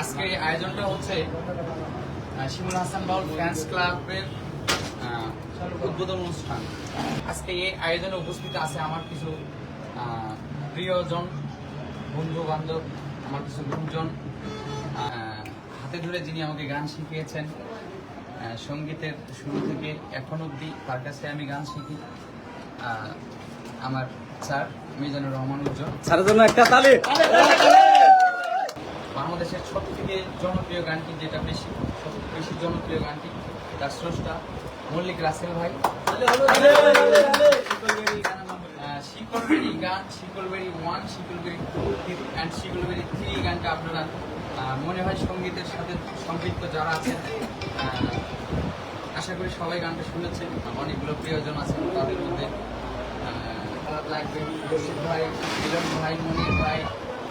আজকের আয়োজনটা হচ্ছে শিমুল হাসান বাউল ফ্যান্স ক্লাবের উদ্বোধন অনুষ্ঠান। আজকে এই আয়োজনে উপস্থিত আছে আমার কিছু প্রিয়জন বন্ধু বান্ধব আমার কিছু গুরুজন হাতে ধরে যিনি আমাকে গান শিখিয়েছেন। সঙ্গীতের শুরু থেকে এখন অবধি তার কাছে আমি গান শিখি। আমার স্যার মিজানুর রহমান উজ্জ্বল স্যারের জন্য একটা তালি বাংলাদেশের সব থেকে জনপ্রিয় গানটি যেটা বেশি সব বেশি জনপ্রিয় গানটি তার স্রষ্টা মল্লিক রাসেল ভাই। শিকলবেরি গান শিকলবেরি ওয়ান শিকলবেরি টু অ্যান্ড শিকলবেরি থ্রি গানটা আপনারা মনে হয় সঙ্গীতের সাথে সম্পৃক্ত যারা আছেন আশা করি সবাই গানটা শুনেছেন অনেকগুলো প্রিয়জন আছেন তাদের মধ্যে লাগবে। রশিদ ভাই মিলন ভাই মনির ভাই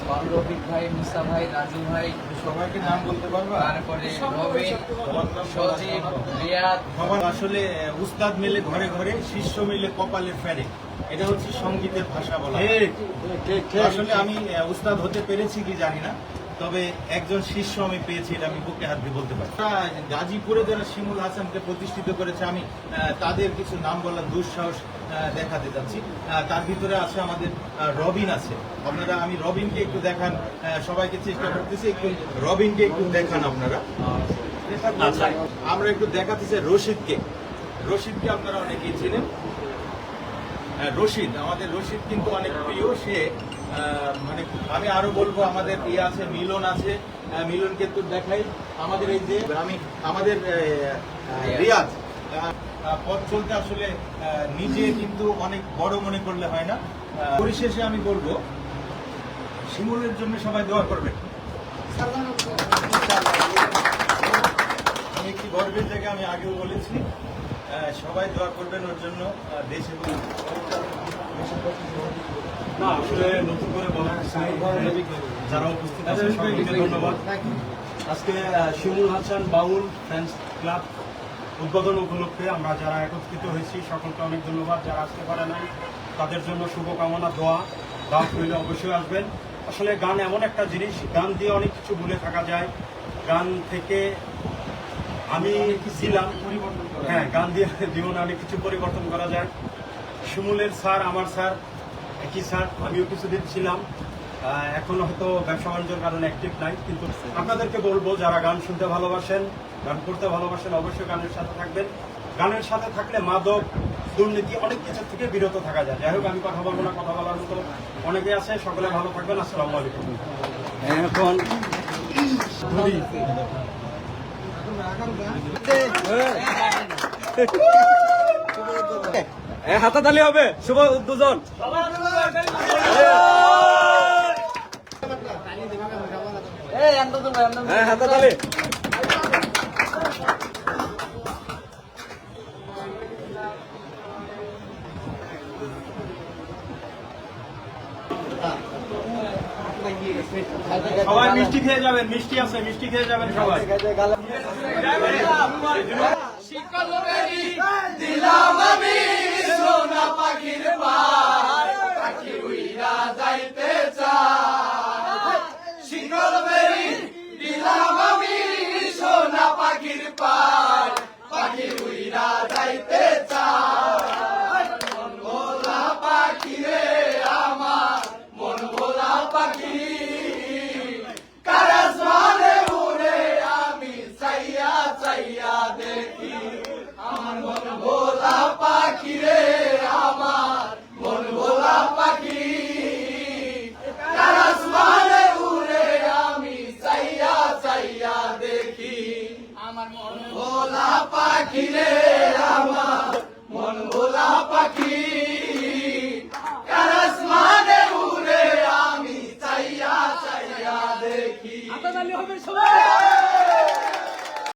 বাবু রফিক ভাই মুসা ভাই রাজু ভাই সবাইকে নাম বলতে পারবা? তারপরে সজীব রিয়াদ। সবার আসলে উস্তাদ মিলে ঘরে ঘরে শিষ্য মিলে কপালে ফেরে। এটা হচ্ছে সঙ্গীতের ভাষা বলা। আসলে আমি উস্তাদ হতে পেরেছি কি জানি না। তবে একজন শিষ্য আমি পেয়েছি এটা আমি বুকে হাত দিয়ে বলতে পারি। গাজীপুরে যারা শিমুল হাসানকে প্রতিষ্ঠিত করেছে, আমি তাদের কিছু নাম বলার দুঃসাহস দেখাতে যাচ্ছি তার ভিতরে আছে আমাদের রবিন আছে। আপনারা, আমি রবিনকে একটু দেখান সবাইকে চেষ্টা করতেছি একটু রবিনকে একটু দেখান আপনারা। আচ্ছা আমরা একটু দেখাতে চাই রশিদকে। রশিদকে আপনারা অনেকেই চেনেন। রশিদ, আমাদের রশিদ কিন্তু অনেক প্রিয়, সে মানে আমি আরও বলব আমাদের ইয়ে আছে মিলন আছে। মিলনকে একটু দেখাই। আমাদের এই যে আমি আমাদের রিয়াজ। পথ চলতে আসলে নিজে কিন্তু অনেক বড় মনে করলে হয় না। পরিশেষে আমি বলব শিমুলের জন্য সবাই দোয়া করবেন। আমি একটি গর্বের জায়গায় আমি আগেও বলেছি। সবাই দোয়া করবেন ওর জন্য দেশ এবং না আসলে নতুন করে বলা হচ্ছে যারা উপস্থিত আছে সবাইকে ধন্যবাদ। আজকে শিমুল হাসান বাউল ফ্রেন্ডস ক্লাব উদ্বোধন উপলক্ষে আমরা যারা একত্রিত হয়েছি সকলকে অনেক ধন্যবাদ যারা আসতে পারে নাই। তাদের জন্য শুভকামনা দোয়া দাওয়াত হইলে অবশ্যই আসবেন। আসলে গান এমন একটা জিনিস গান দিয়ে অনেক কিছু ভুলে থাকা যায়। গান থেকে আমি ছিলাম হ্যাঁ গান দিয়ে জীবনে অনেক কিছু পরিবর্তন করা যায়। শিমুলের স্যার আমার স্যার একই স্যার আমিও কিছুদিন ছিলাম। এখন হয়তো ব্যবসা বাণিজ্যের কারণে অ্যাক্টিভ নাই কিন্তু আপনাদেরকে বলব যারা গান শুনতে ভালোবাসেন গান করতে ভালোবাসেন অবশ্যই গানের সাথে থাকবেন। গানের সাথে থাকলে মাদক দুর্নীতি অনেক কিছু থেকে বিরত থাকা যায়। যাই হোক আমি কথা বলব না কথা বলার মতো অনেকে আছে সকলে ভালো থাকবেন আসসালামু আলাইকুম। এখন হ্যাঁ হাতাতালি হবে। শুভ দুজন। সবাই মিষ্টি খেয়ে যাবেন মিষ্টি আছে মিষ্টি খেয়ে যাবেন সবাই। পাখির পাখি উইরা যাইতে দিলাম আমি সোনা পাখির পার পাখি উইরা যাইতে চায়। পাখি রে আমার, মন ভোলা পাখি। আমার মন ভোলা পাখিরে।